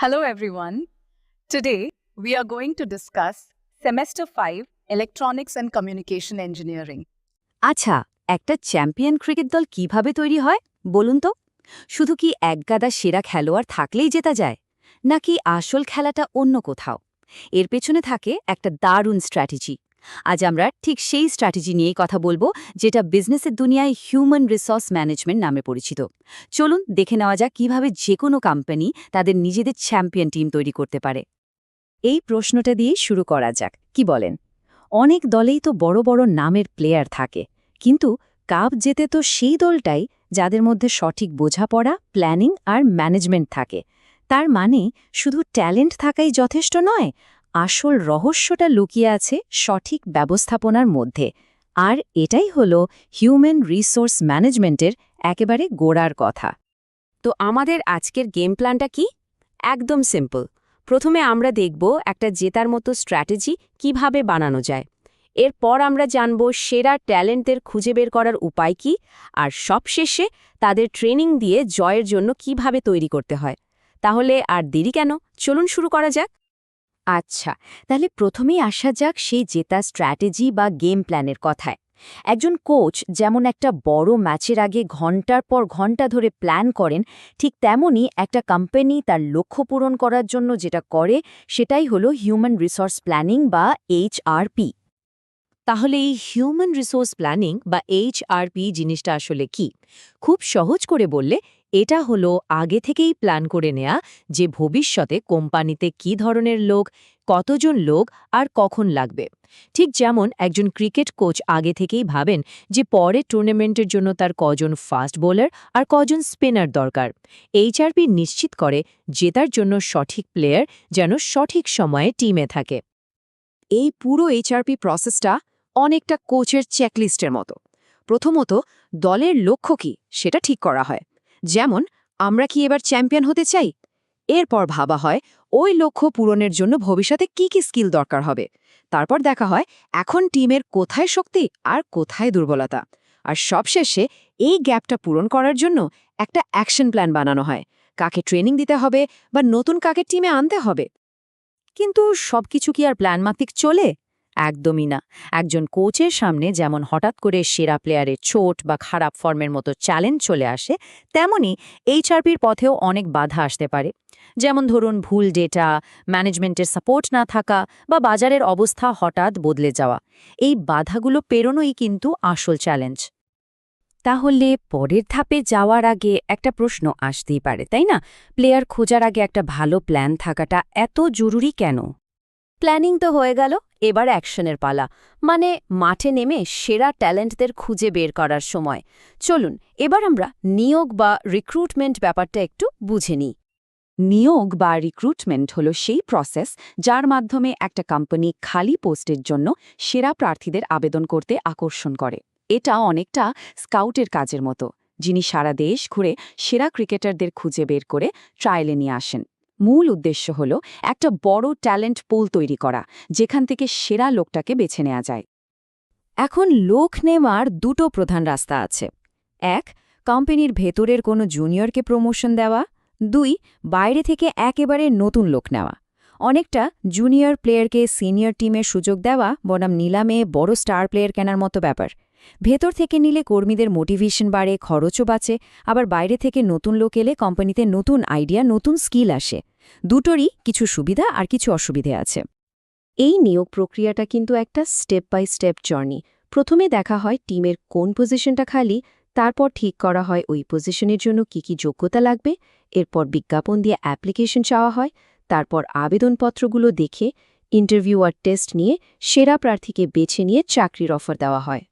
Hello, everyone. Today, we are going to discuss Semester 5 Electronics and Communication Engineering. আচ্ছা একটা champion cricket দল কীভাবে তৈরি হয় বলুন তো শুধু কি একগাদা সেরা খেলোয়াড় থাকলেই জেতা যায় নাকি আসল খেলাটা অন্য কোথাও এর পেছনে থাকে একটা দারুণ স্ট্র্যাটেজি আজ আমরা ঠিক সেই স্ট্র্যাটেজি নিয়েই কথা বলব, যেটা বিজনেসের দুনিয়ায় হিউম্যান রিসোর্স ম্যানেজমেন্ট নামে পরিচিত। চলুন দেখে নেওয়া যাক কীভাবে যে কোনো কোম্পানি তাদের নিজেদের চ্যাম্পিয়ন টিম তৈরি করতে পারে। এই প্রশ্নটা দিয়ে শুরু করা যাক, কি বলেন? অনেক দলেই তো বড় বড় নামের প্লেয়ার থাকে, কিন্তু কাপ জেতে তো সেই দলটাই যাদের মধ্যে সঠিক বোঝাপড়া, প্ল্যানিং আর ম্যানেজমেন্ট থাকে। তার মানে শুধু ট্যালেন্ট থাকাই যথেষ্ট নয় আসল রহস্যটা লুকিয়ে আছে সঠিক ব্যবস্থাপনার মধ্যে। আর এটাই হল হিউম্যান রিসোর্স ম্যানেজমেন্টের একেবারে গোড়ার কথা। তো আমাদের আজকের গেম প্ল্যানটা কি? একদম সিম্পল প্রথমে আমরা দেখব একটা জেতার মতো স্ট্র্যাটেজি কীভাবে বানানো যায়। এরপর আমরা জানব সেরা ট্যালেন্টদের খুঁজে বের করার উপায় কি, আর সবশেষে তাদের ট্রেনিং দিয়ে জয়ের জন্য কীভাবে তৈরি করতে হয়। তাহলে আর দেরি কেন? চলুন শুরু করা যাক। আচ্ছা তাহলে প্রথমেই আসা যাক সেই জেতা স্ট্র্যাটেজি বা গেম প্ল্যানের কথায়। একজন কোচ যেমন একটা বড় ম্যাচের আগে ঘণ্টার পর ঘণ্টা ধরে প্ল্যান করেন, ঠিক তেমনই একটা কোম্পানি তার লক্ষ্য পূরণ করার জন্য যেটা করে সেটাই হলো হিউম্যান রিসোর্স প্ল্যানিং বা এইচআরপি তাহলে এই হিউম্যান রিসোর্স প্ল্যানিং বা এইচআরপি জিনিসটা আসলে কি? খুব সহজ করে বললে এটা হলো আগে থেকেই প্ল্যান করে নেয়া যে ভবিষ্যতে কোম্পানিতে কি ধরনের লোক, কতজন লোক আর কখন লাগবে। ঠিক যেমন একজন ক্রিকেট কোচ আগে থেকেই ভাবেন যে পরে টুর্নামেন্টের জন্য তার কজন ফাস্ট বোলার আর কজন স্পিনার দরকার। এইচআরপি নিশ্চিত করে জেতার জন্য সঠিক প্লেয়ার যেন সঠিক সময়ে টিমে থাকে। এই পুরো এইচআরপি প্রসেসটা অনেকটা কোচের চেকলিস্টের মতো। প্রথমত দলের লক্ষ্য কি সেটা ঠিক করা হয়। যেমন, আমরা কি এবার চ্যাম্পিয়ন হতে চাই? এরপর ভাবা হয়, ওই লক্ষ্য পূরণের জন্য ভবিষ্যতে কি কি স্কিল দরকার হবে। তারপর দেখা হয়, এখন টিমের কোথায় শক্তি আর কোথায় দুর্বলতা? আর সবশেষে, এই গ্যাপটা পূরণ করার জন্য একটা অ্যাকশন প্ল্যান বানানো হয়। কাকে ট্রেনিং দিতে হবে বা নতুন কাকে টিমে আনতে হবে? কিন্তু সবকিছু কি আর প্ল্যানমাফিক চলে? একদমই না। একজন কোচের সামনে যেমন হঠাৎ করে সেরা প্লেয়ারের চোট বা খারাপ ফর্মের মতো চ্যালেঞ্জ চলে আসে, তেমনি এইচআরপির পথেও অনেক বাধা আসতে পারে। যেমন ধরুন ভুল ডেটা, ম্যানেজমেন্টের সাপোর্ট না থাকা বা বাজারের অবস্থা হঠাৎ বদলে যাওয়া। এই বাধাগুলো পেরোনোই কিন্তু আসল চ্যালেঞ্জ। তাহলে পরের ধাপে যাওয়ার আগে একটা প্রশ্ন আসতেই পারে, তাই না? প্লেয়ার খোঁজার আগে একটা ভালো প্ল্যান থাকাটা এত জরুরি কেন? প্ল্যানিং তো হয়ে গেল। এবার অ্যাকশনের পালা। মানে মাঠে নেমে সেরা ট্যালেন্টদের খুঁজে বের করার সময়। চলুন, এবার আমরা নিয়োগ বা রিক্রুটমেন্ট ব্যাপারটা একটু বুঝে নিই। নিয়োগ বা রিক্রুটমেন্ট হল সেই প্রসেস যার মাধ্যমে একটা কোম্পানি খালি পোস্টের জন্য সেরা প্রার্থীদের আবেদন করতে আকর্ষণ করে। এটা অনেকটা স্কাউটের কাজের মতো। যিনি সারা দেশ ঘুরে সেরা ক্রিকেটারদের খুঁজে বের করে ট্রায়ালে নিয়ে আসেন। মূল উদ্দেশ্য হল একটা বড় ট্যালেন্ট পুল তৈরি করা, যেখান থেকে সেরা লোকটাকে বেছে নেওয়া যায়। এখন লোক নেওয়ার দুটো প্রধান রাস্তা আছে। এক, কোম্পানির ভেতরের কোনো জুনিয়রকে প্রমোশন দেওয়া। দুই, বাইরে থেকে একেবারে নতুন লোক নেওয়া। অনেকটা জুনিয়র প্লেয়ারকে সিনিয়র টিমের সুযোগ দেওয়া, বনাম নিলামে বড় স্টার প্লেয়ার কেনার মতো ব্যাপার। ভেতর থেকে নিলে কর্মীদের মোটিভেশন বাড়ে, খরচও বাঁচে, আবার বাইরে থেকে নতুন লোক এলে কোম্পানিতে নতুন আইডিয়া, নতুন স্কিল আসে। দুটোরই কিছু সুবিধা আর কিছু অসুবিধে আছে। এই নিয়োগ প্রক্রিয়াটা কিন্তু একটা স্টেপ বাই স্টেপ জার্নি প্রথমে দেখা হয় টিমের কোন পজিশনটা খালি, তারপর ঠিক করা হয় ওই পজিশনের জন্য কি কি যোগ্যতা লাগবে, এরপর বিজ্ঞাপন দিয়ে অ্যাপ্লিকেশন চাওয়া হয়, তারপর আবেদনপত্রগুলো দেখে ইন্টারভিউ আর টেস্ট নিয়ে সেরা প্রার্থীকে বেছে নিয়ে চাকরির অফার দেওয়া হয়।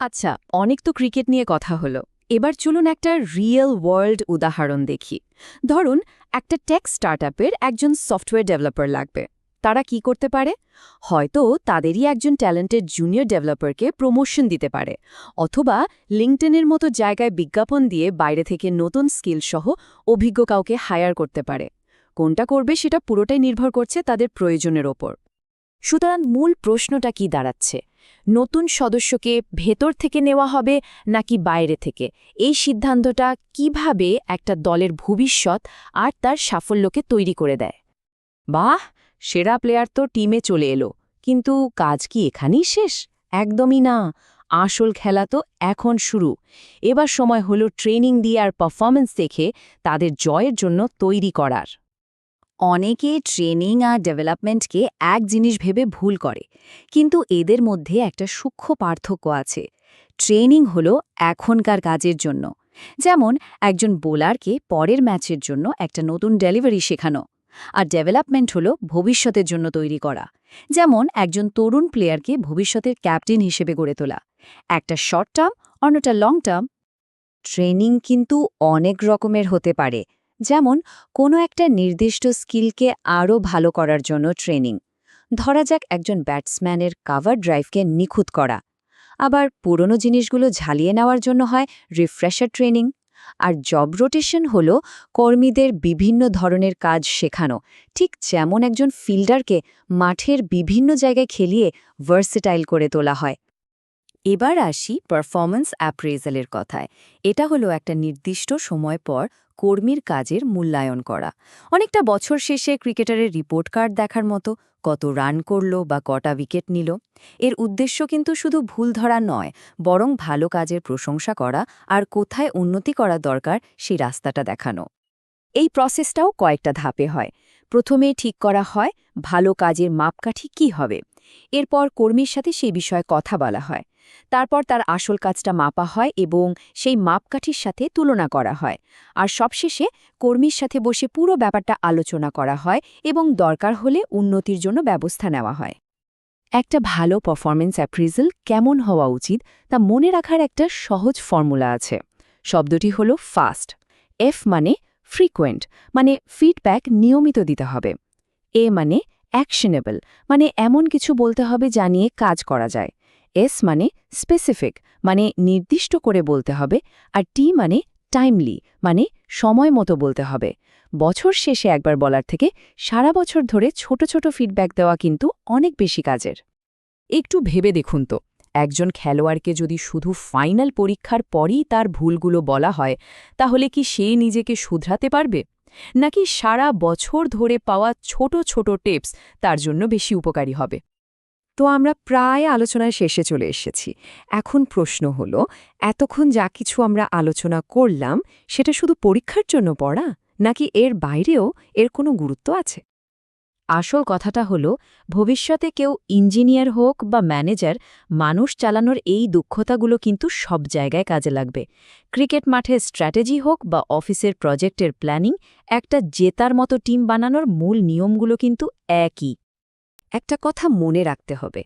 আচ্ছা অনেক তো ক্রিকেট নিয়ে কথা হলো। এবার চলুন একটা রিয়েল ওয়ার্ল্ড উদাহরণ দেখি। ধরুন, একটা টেক স্টার্টআপের একজন সফটওয়্যার ডেভেলপার লাগবে। তারা কি করতে পারে? হয়তো তাদেরই একজন ট্যালেন্টেড জুনিয়র ডেভেলপারকে প্রমোশন দিতে পারে, অথবা লিঙ্কটেনের মতো জায়গায় বিজ্ঞাপন দিয়ে বাইরে থেকে নতুন স্কিল সহ অভিজ্ঞ কাউকে হায়ার করতে পারে। কোনটা করবে সেটা পুরোটাই নির্ভর করছে তাদের প্রয়োজনের ওপর। সুতরাং মূল প্রশ্নটা কি দাঁড়াচ্ছে? নতুন সদস্যকে ভেতর থেকে নেওয়া হবে নাকি বাইরে থেকে? এই সিদ্ধান্তটা কীভাবে একটা দলের ভবিষ্যৎ আর তার সাফল্যকে তৈরি করে দেয়? বাহ! সেরা প্লেয়ার তো টিমে চলে এলো। কিন্তু কাজ কি এখানেই শেষ? একদমই না। আসল খেলা তো এখন শুরু। এবার সময় হলো ট্রেনিং দিয়ে আর পারফরমেন্স দেখে তাদের জয়ের জন্য তৈরি করার। অনেকে ট্রেনিং আর ডেভেলপমেন্টকে এক জিনিস ভেবে ভুল করে, কিন্তু এদের মধ্যে একটা সূক্ষ্ম পার্থক্য আছে। ট্রেনিং হলো এখনকার কাজের জন্য। যেমন, একজন বোলারকে পরের ম্যাচের জন্য একটা নতুন ডেলিভারি শেখানো, আর ডেভেলপমেন্ট হলো ভবিষ্যতের জন্য তৈরি করা। যেমন, একজন তরুণ প্লেয়ারকে ভবিষ্যতের ক্যাপ্টেন হিসেবে গড়ে তোলা, একটা শর্ট টার্ম অন্যটা লং টার্ম। ট্রেনিং কিন্তু অনেক রকমের হতে পারে। যেমন, কোনো একটা নির্দিষ্ট স্কিলকে আরও ভালো করার জন্য ট্রেনিং। ধরা যাক একজন ব্যাটসম্যানের কাভার ড্রাইভকে নিখুঁত করা। আবার পুরনো জিনিসগুলো ঝালিয়ে নেওয়ার জন্য হয় রিফ্রেশার ট্রেনিং। আর জব রোটেশন হল কর্মীদের বিভিন্ন ধরনের কাজ শেখানো। ঠিক যেমন একজন ফিল্ডারকে মাঠের বিভিন্ন জায়গায় খেলিয়ে ভার্সেটাইল করে তোলা হয়। এবার আসি পারফরম্যান্স অ্যাপ্রেজালের কথায়। এটা হলো একটা নির্দিষ্ট সময় পর কর্মীর কাজের মূল্যায়ন করা। অনেকটা বছর শেষে ক্রিকেটারের রিপোর্ট কার্ড দেখার মতো কত রান করল বা কটা উইকেট নিল। এর উদ্দেশ্য কিন্তু শুধু ভুল ধরা নয়, বরং ভালো কাজের প্রশংসা করা আর কোথায় উন্নতি করা দরকার সেই রাস্তাটা দেখানো। এই প্রসেসটাও কয়েকটা ধাপে হয়। প্রথমে ঠিক করা হয় ভালো কাজের মাপকাঠি কি হবে। এরপর কর্মীর সাথে সেই বিষয়ে কথা বলা হয়। তারপর তার আসল কাজটা মাপা হয় এবং সেই মাপকাঠির সাথে তুলনা করা হয়। আর সবশেষে কর্মীর সাথে বসে পুরো ব্যাপারটা আলোচনা করা হয় এবং দরকার হলে উন্নতির জন্য ব্যবস্থা নেওয়া হয়। একটা ভালো পারফরমেন্স অ্যাপ্রিজাল কেমন হওয়া উচিত তা মনে রাখার একটা সহজ ফর্মুলা আছে। শব্দটি হল ফাস্ট এফ মানে ফ্রিকোয়েন্ট মানে ফিডব্যাক নিয়মিত দিতে হবে। এ মানে অ্যাকশনেবল মানে এমন কিছু বলতে হবে যা নিয়ে কাজ করা যায়। এস মানে স্পেসিফিক মানে নির্দিষ্ট করে বলতে হবে, আর টি মানে টাইমলি মানে সময় মতো বলতে হবে। বছর শেষে একবার বলার থেকে সারা বছর ধরে ছোট ছোট ফিডব্যাক দেওয়া কিন্তু অনেক বেশি কাজের। একটু ভেবে দেখুন তো, একজন খেলোয়াড়কে যদি শুধু ফাইনাল পরীক্ষার পরই তার ভুলগুলো বলা হয়, তাহলে কি সে নিজেকে শুধরাতে পারবে? নাকি সারা বছর ধরে পাওয়া ছোট ছোট টিপস তার জন্য বেশি উপকারী হবে? তো আমরা প্রায় আলোচনায় শেষে চলে এসেছি। এখন প্রশ্ন হল, এতক্ষণ যা কিছু আমরা আলোচনা করলাম, সেটা শুধু পরীক্ষার জন্য পড়া? নাকি এর বাইরেও এর কোনো গুরুত্ব আছে? আসল কথাটা হলো, ভবিষ্যতে কেউ ইঞ্জিনিয়ার হোক বা ম্যানেজার, মানুষ চালানোর এই দক্ষতাগুলো কিন্তু সব জায়গায় কাজে লাগবে। ক্রিকেট মাঠে স্ট্র্যাটেজি হোক বা অফিসের প্রজেক্টের প্ল্যানিং, একটা জেতার মতো টিম বানানোর মূল নিয়মগুলো কিন্তু একই। একটা কথা মনে রাখতে হবে।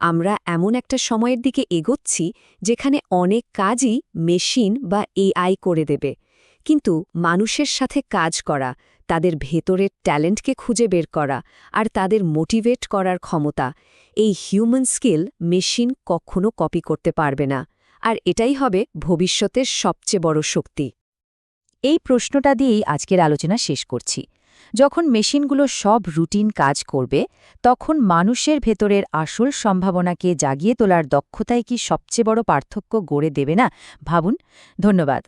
আমরা এমন একটা সময়ের দিকে এগোচ্ছি যেখানে অনেক কাজই মেশিন বা এআই করে দেবে। কিন্তু মানুষের সাথে কাজ করা, তাদের ভেতরের ট্যালেন্টকে খুঁজে বের করা আর তাদের মোটিভেট করার ক্ষমতা, এই হিউম্যান স্কিল মেশিন কখনো কপি করতে পারবে না। আর এটাই হবে ভবিষ্যতের সবচেয়ে বড় শক্তি। এই প্রশ্নটা দিয়েই আজকের আলোচনা শেষ করছি। যখন মেশিনগুলো সব রুটিন কাজ করবে, তখন মানুষের ভেতরের আসল সম্ভাবনাকে জাগিয়ে তোলার দক্ষতায় কি সবচেয়ে বড় পার্থক্য গড়ে দেবে না? ভাবুন। ধন্যবাদ।